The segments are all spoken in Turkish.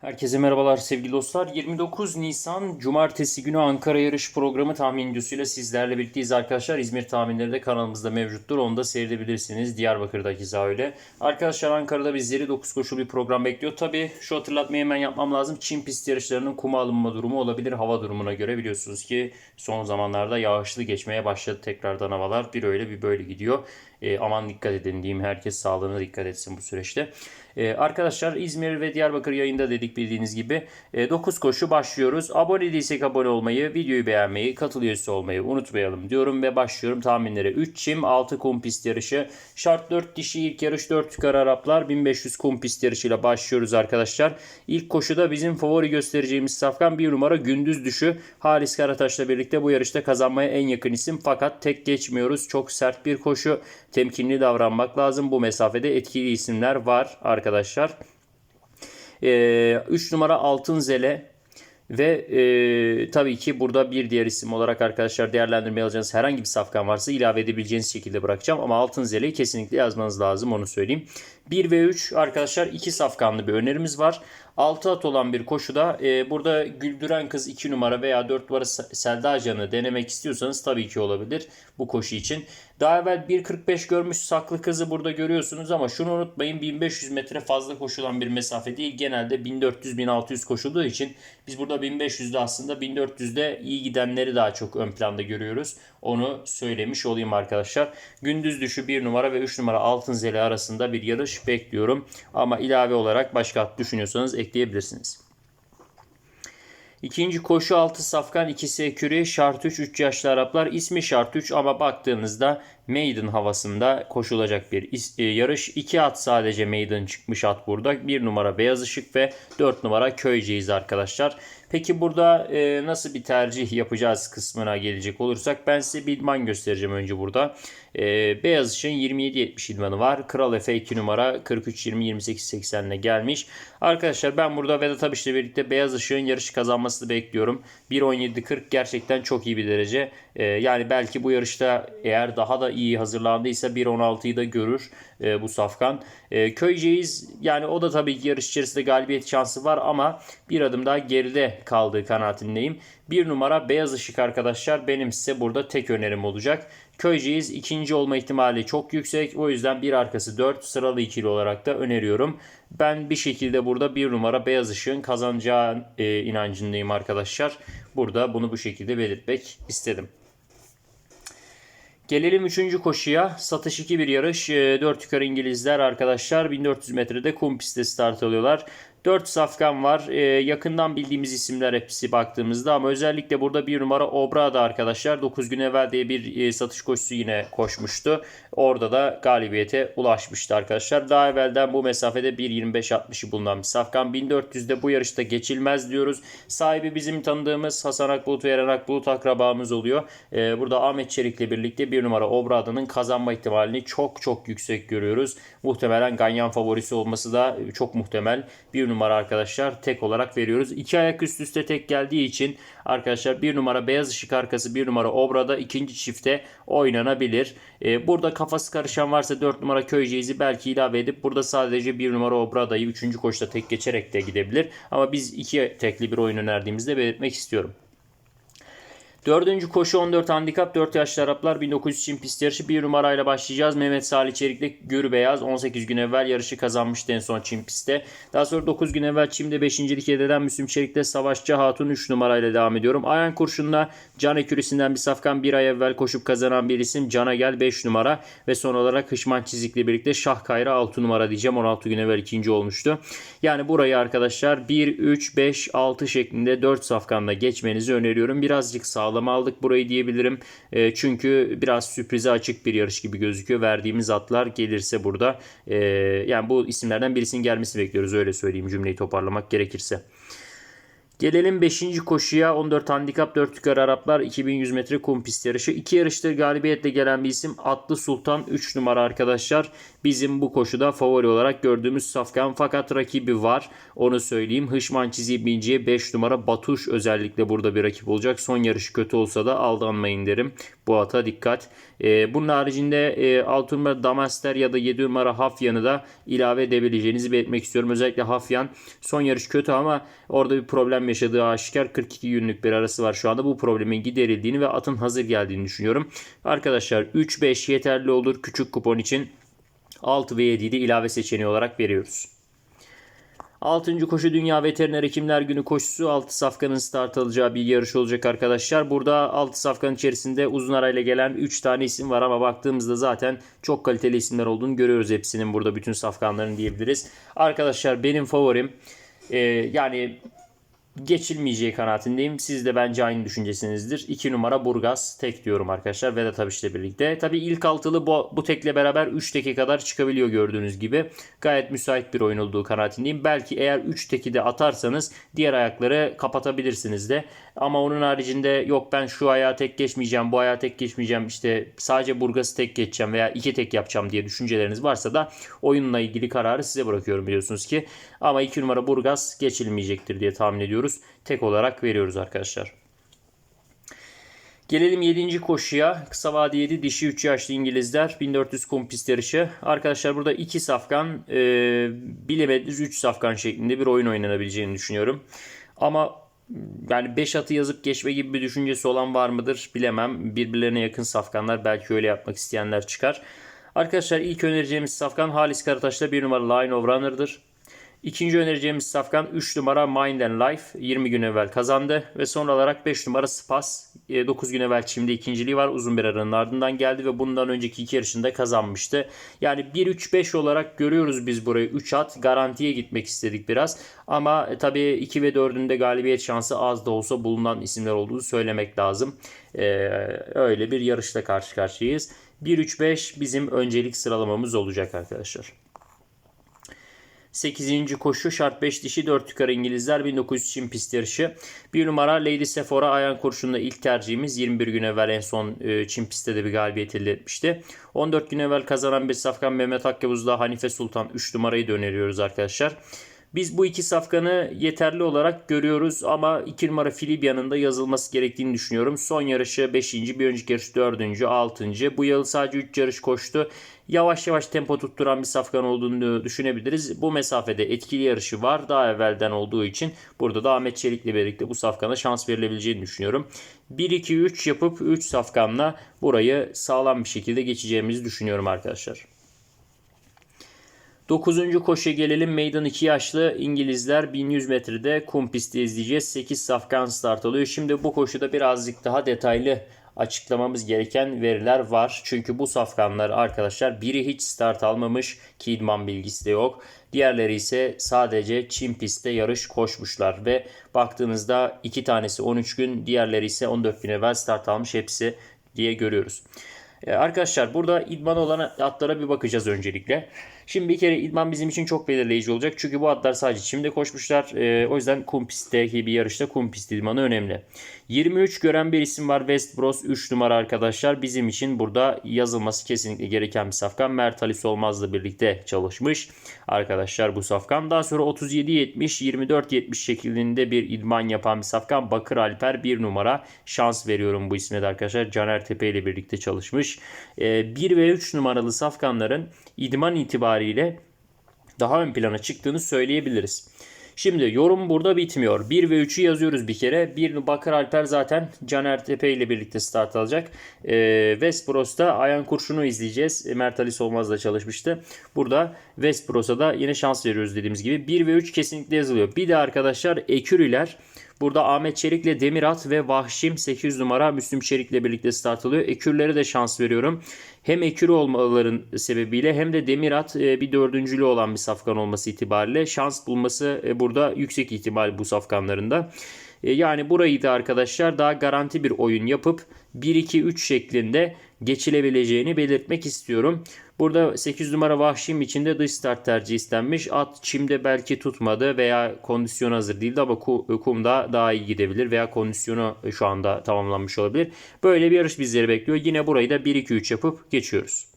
Herkese merhabalar sevgili dostlar. 29 Nisan Cumartesi günü Ankara yarış programı tahmin videosuyla sizlerle birlikteyiz arkadaşlar. İzmir tahminleri de kanalımızda mevcuttur. Onu da seyredebilirsiniz. Diyarbakır'daki keza. Arkadaşlar Ankara'da bizleri 9 koşulu bir program bekliyor. Tabi şu hatırlatmayı hemen yapmam lazım. Çin pist yarışlarının kuma alınma durumu olabilir hava durumuna göre. Biliyorsunuz ki son zamanlarda yağışlı geçmeye başladı tekrardan havalar. Bir öyle bir böyle gidiyor. E, aman dikkat edin diyeyim. Herkes sağlığına dikkat etsin bu süreçte. E, arkadaşlar İzmir ve Diyarbakır yayında dedik bildiğiniz gibi. E, 9 koşu başlıyoruz. Abone değilsek abone olmayı, videoyu beğenmeyi, katıl üyesi olmayı unutmayalım diyorum ve başlıyorum tahminlere. 3 çim, 6 kum pist yarışı. Şart 4 dişi ilk yarış 4 yukarı Araplar 1500 kum pist yarışıyla başlıyoruz arkadaşlar. İlk koşuda bizim favori göstereceğimiz safkan bir numara gündüz düşü. Halis Karataş'la birlikte bu yarışta kazanmaya en yakın isim fakat tek geçmiyoruz. Çok sert bir koşu. Temkinli davranmak lazım. Bu mesafede etkili isimler var arkadaşlar. 3 numara Altın Zele ve e, tabii ki burada bir diğer isim olarak arkadaşlar değerlendirmeye alacağınız herhangi bir safkan varsa ilave edebileceğiniz şekilde bırakacağım. Ama Altın Zele'yi kesinlikle yazmanız lazım onu söyleyeyim. 1 ve 3 arkadaşlar 2 safkanlı bir önerimiz var. 6 at olan bir koşuda e, burada Güldüren Kız 2 numara veya 4 numara Selda Ajan'ı denemek istiyorsanız tabii ki olabilir bu koşu için. Daha evvel 1.45 görmüş saklı kızı burada görüyorsunuz ama şunu unutmayın 1500 metre fazla koşulan bir mesafe değil. Genelde 1400-1600 koşulduğu için biz burada 1500'de aslında 1400'de iyi gidenleri daha çok ön planda görüyoruz. Onu söylemiş olayım arkadaşlar. Gündüz düşü 1 numara ve 3 numara Altın Zeli arasında bir yarış bekliyorum. Ama ilave olarak başka düşünüyorsanız ekleyebilirsiniz. İkinci koşu altı safkan ikisi ekürü şart 3 3 yaşlı Araplar ismi şart 3 ama baktığınızda maiden havasında koşulacak bir e, yarış. 2 at sadece maiden çıkmış at burada. 1 numara beyaz ışık ve 4 numara köyceğiz arkadaşlar. Peki burada e, nasıl bir tercih yapacağız kısmına gelecek olursak ben size bir idman göstereceğim önce burada. E, beyaz ışığın 27-70 idmanı var. Kral Efe 2 numara 43-20-28-80 ile gelmiş. Arkadaşlar ben burada Vedat Abiş'le birlikte beyaz ışığın yarışı kazanmasını bekliyorum. 1.17.40 gerçekten çok iyi bir derece. E, yani belki bu yarışta eğer daha da iyi hazırlandıysa 1.16'yı da görür e, bu safkan. E, Köyceğiz yani o da tabii ki yarış içerisinde galibiyet şansı var ama bir adım daha geride kaldığı kanaatindeyim. Bir numara beyaz ışık arkadaşlar benim size burada tek önerim olacak. Köyceğiz ikinci olma ihtimali çok yüksek. O yüzden bir arkası 4 sıralı ikili olarak da öneriyorum. Ben bir şekilde burada bir numara beyaz ışığın kazanacağı e, inancındayım arkadaşlar. Burada bunu bu şekilde belirtmek istedim. Gelelim 3. koşuya. Satış 2 bir yarış. 4 yukarı İngilizler arkadaşlar 1400 metrede kum pistte start alıyorlar. 4 safkan var. Ee, yakından bildiğimiz isimler hepsi baktığımızda ama özellikle burada bir numara Obra'da arkadaşlar 9 gün evvel diye bir e, satış koşusu yine koşmuştu. Orada da galibiyete ulaşmıştı arkadaşlar. Daha evvelden bu mesafede 1.25-60'ı bulunan bir safkan. 1400'de bu yarışta geçilmez diyoruz. Sahibi bizim tanıdığımız Hasan Akbulut ve Eren Akbulut akrabamız oluyor. Ee, burada Ahmet Çelik'le birlikte bir numara Obra'danın kazanma ihtimalini çok çok yüksek görüyoruz. Muhtemelen Ganyan favorisi olması da çok muhtemel. Bir numara arkadaşlar tek olarak veriyoruz. İki ayak üst üste tek geldiği için arkadaşlar bir numara beyaz ışık arkası bir numara Obra'da ikinci çifte oynanabilir. Ee, burada kafası karışan varsa 4 numara Köyceğiz'i belki ilave edip burada sadece bir numara Obra'dayı 3. koşta tek geçerek de gidebilir. Ama biz iki tekli bir oyun önerdiğimizde belirtmek istiyorum. Dördüncü koşu 14 handikap 4 yaşlı Araplar 1900 Çin pist yarışı bir numarayla başlayacağız. Mehmet Salih Çelik'le Gür Beyaz 18 gün evvel yarışı kazanmıştı en son Çin pistte. Daha sonra 9 gün evvel Çim'de 5. lik eden Müslüm Çelik'le Savaşçı Hatun 3 numarayla devam ediyorum. Ayan Kurşun'la Can Ekürisi'nden bir safkan bir ay evvel koşup kazanan bir isim Cana Gel 5 numara ve son olarak Hışman Çizik'le birlikte Şah Kayra 6 numara diyeceğim. 16 gün evvel ikinci olmuştu. Yani burayı arkadaşlar 1, 3, 5, 6 şeklinde 4 safkanla geçmenizi öneriyorum. Birazcık sağlam sağlam aldık burayı diyebilirim. E, çünkü biraz sürprize açık bir yarış gibi gözüküyor. Verdiğimiz atlar gelirse burada. E, yani bu isimlerden birisinin gelmesini bekliyoruz öyle söyleyeyim cümleyi toparlamak gerekirse. Gelelim 5. koşuya 14 handikap 4 yukarı Araplar 2100 metre kum pist yarışı. 2 yarıştır galibiyetle gelen bir isim Atlı Sultan 3 numara arkadaşlar. Bizim bu koşuda favori olarak gördüğümüz safkan fakat rakibi var. Onu söyleyeyim. Hışman çizip biniciye 5 numara Batuş özellikle burada bir rakip olacak. Son yarışı kötü olsa da aldanmayın derim. Bu ata dikkat. Ee, bunun haricinde e, 6 numara Damaster ya da 7 numara Hafyan'ı da ilave edebileceğinizi belirtmek istiyorum. Özellikle Hafyan son yarış kötü ama orada bir problem yaşadığı aşikar 42 günlük bir arası var şu anda. Bu problemin giderildiğini ve atın hazır geldiğini düşünüyorum. Arkadaşlar 3-5 yeterli olur küçük kupon için. 6 ve 7'yi de ilave seçeneği olarak veriyoruz. 6. koşu Dünya Veteriner Hekimler Günü koşusu 6 safkanın start alacağı bir yarış olacak arkadaşlar. Burada 6 safkanın içerisinde uzun arayla gelen 3 tane isim var ama baktığımızda zaten çok kaliteli isimler olduğunu görüyoruz hepsinin burada bütün safkanların diyebiliriz. Arkadaşlar benim favorim e, yani geçilmeyeceği kanaatindeyim. Siz de bence aynı düşüncesinizdir. 2 numara Burgaz tek diyorum arkadaşlar. Vedat Abiş'le birlikte. Tabi ilk altılı bu, bu tekle beraber 3 teke kadar çıkabiliyor gördüğünüz gibi. Gayet müsait bir oyun olduğu kanaatindeyim. Belki eğer 3 teki de atarsanız diğer ayakları kapatabilirsiniz de. Ama onun haricinde yok ben şu ayağa tek geçmeyeceğim, bu ayağa tek geçmeyeceğim, işte sadece Burgaz'ı tek geçeceğim veya iki tek yapacağım diye düşünceleriniz varsa da oyunla ilgili kararı size bırakıyorum biliyorsunuz ki. Ama 2 numara Burgaz geçilmeyecektir diye tahmin ediyoruz. Tek olarak veriyoruz arkadaşlar. Gelelim 7. koşuya. Kısa vade 7 dişi 3 yaşlı İngilizler 1400 kum pist yarışı. Arkadaşlar burada 2 safkan e, bilemediniz 3 safkan şeklinde bir oyun oynanabileceğini düşünüyorum. Ama yani 5 atı yazıp geçme gibi bir düşüncesi olan var mıdır bilemem. Birbirlerine yakın safkanlar belki öyle yapmak isteyenler çıkar. Arkadaşlar ilk önereceğimiz safkan Halis Karataş'la 1 numara Line of Runner'dır. İkinci önereceğimiz safkan 3 numara Mind and Life 20 gün evvel kazandı. Ve son olarak 5 numara Spas 9 gün evvel çimde ikinciliği var. Uzun bir aranın ardından geldi ve bundan önceki iki yarışında kazanmıştı. Yani 1-3-5 olarak görüyoruz biz burayı. 3 at garantiye gitmek istedik biraz. Ama e, tabii 2 ve 4'ünde galibiyet şansı az da olsa bulunan isimler olduğunu söylemek lazım. Ee, öyle bir yarışla karşı karşıyayız. 1-3-5 bizim öncelik sıralamamız olacak arkadaşlar. 8. koşu şart 5 dişi 4 yukarı İngilizler 1900 Çin pist yarışı. 1 numara Lady Sephora ayan kurşununda ilk tercihimiz 21 gün evvel en son e, Çin pistte de bir galibiyet elde etmişti. 14 gün evvel kazanan bir safkan Mehmet Hakkabuz'da Hanife Sultan 3 numarayı da öneriyoruz arkadaşlar. Biz bu iki safkanı yeterli olarak görüyoruz ama 2 numara Filibya'nın da yazılması gerektiğini düşünüyorum. Son yarışı 5. bir önceki yarış 4. 6. Bu yıl sadece 3 yarış koştu. Yavaş yavaş tempo tutturan bir safkan olduğunu düşünebiliriz. Bu mesafede etkili yarışı var daha evvelden olduğu için burada da Ahmet Çelik'le birlikte bu safkana şans verilebileceğini düşünüyorum. 1-2-3 yapıp 3 safkanla burayı sağlam bir şekilde geçeceğimizi düşünüyorum arkadaşlar. 9. koşuya gelelim. Meydan 2 yaşlı İngilizler 1100 metrede kum pisti izleyeceğiz. 8 safkan start alıyor. Şimdi bu koşuda birazcık daha detaylı açıklamamız gereken veriler var. Çünkü bu safkanlar arkadaşlar biri hiç start almamış ki idman bilgisi de yok. Diğerleri ise sadece Çin pistte yarış koşmuşlar ve baktığınızda iki tanesi 13 gün diğerleri ise 14 gün evvel start almış hepsi diye görüyoruz. Ee, arkadaşlar burada idman olan atlara bir bakacağız öncelikle. Şimdi bir kere idman bizim için çok belirleyici olacak. Çünkü bu atlar sadece çimde koşmuşlar. Ee, o yüzden kum bir yarışta kum pist idmanı önemli. 23 gören bir isim var. West Bros 3 numara arkadaşlar. Bizim için burada yazılması kesinlikle gereken bir safkan. Mert Ali Solmaz'la birlikte çalışmış. Arkadaşlar bu safkan. Daha sonra 37-70, 24-70 şeklinde bir idman yapan bir safkan. Bakır Alper 1 numara. Şans veriyorum bu isme de arkadaşlar. Caner Tepe ile birlikte çalışmış. Ee, 1 ve 3 numaralı safkanların idman itibariyle daha ön plana çıktığını söyleyebiliriz. Şimdi yorum burada bitmiyor. 1 ve 3'ü yazıyoruz bir kere. 1 Bakır Alper zaten Caner Tepe ile birlikte start alacak. Ee, Westbros'ta Ayan Kurşun'u izleyeceğiz. E, Mert Ali Solmaz'la çalışmıştı. Burada Westbros'a da yine şans veriyoruz dediğimiz gibi. 1 ve 3 kesinlikle yazılıyor. Bir de arkadaşlar Ekürüler Burada Ahmet Çelik'le Demirat ve Vahşim 800 numara Müslüm Çelik'le birlikte start alıyor. Ekürlere de şans veriyorum. Hem ekür olmaların sebebiyle hem de Demirat e, bir dördüncülü olan bir safkan olması itibariyle şans bulması e, burada yüksek ihtimal bu safkanlarında. E, yani burayı da arkadaşlar daha garanti bir oyun yapıp 1-2-3 şeklinde geçilebileceğini belirtmek istiyorum. Burada 8 numara Vahşim içinde dış start tercih istenmiş. At çimde belki tutmadı veya kondisyonu hazır değildi ama ku- kumda daha iyi gidebilir veya kondisyonu şu anda tamamlanmış olabilir. Böyle bir yarış bizleri bekliyor. Yine burayı da 1-2-3 yapıp geçiyoruz.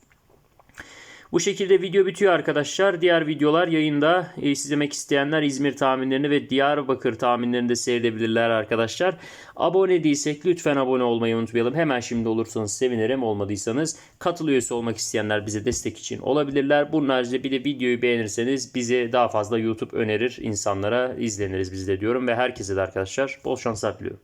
Bu şekilde video bitiyor arkadaşlar. Diğer videolar yayında. E, izlemek isteyenler İzmir tahminlerini ve Diyarbakır tahminlerini de seyredebilirler arkadaşlar. Abone değilsek lütfen abone olmayı unutmayalım. Hemen şimdi olursanız sevinirim. Olmadıysanız katıl üyesi olmak isteyenler bize destek için olabilirler. Bunun haricinde bir de videoyu beğenirseniz bizi daha fazla YouTube önerir insanlara izleniriz biz de diyorum. Ve herkese de arkadaşlar bol şanslar diliyorum.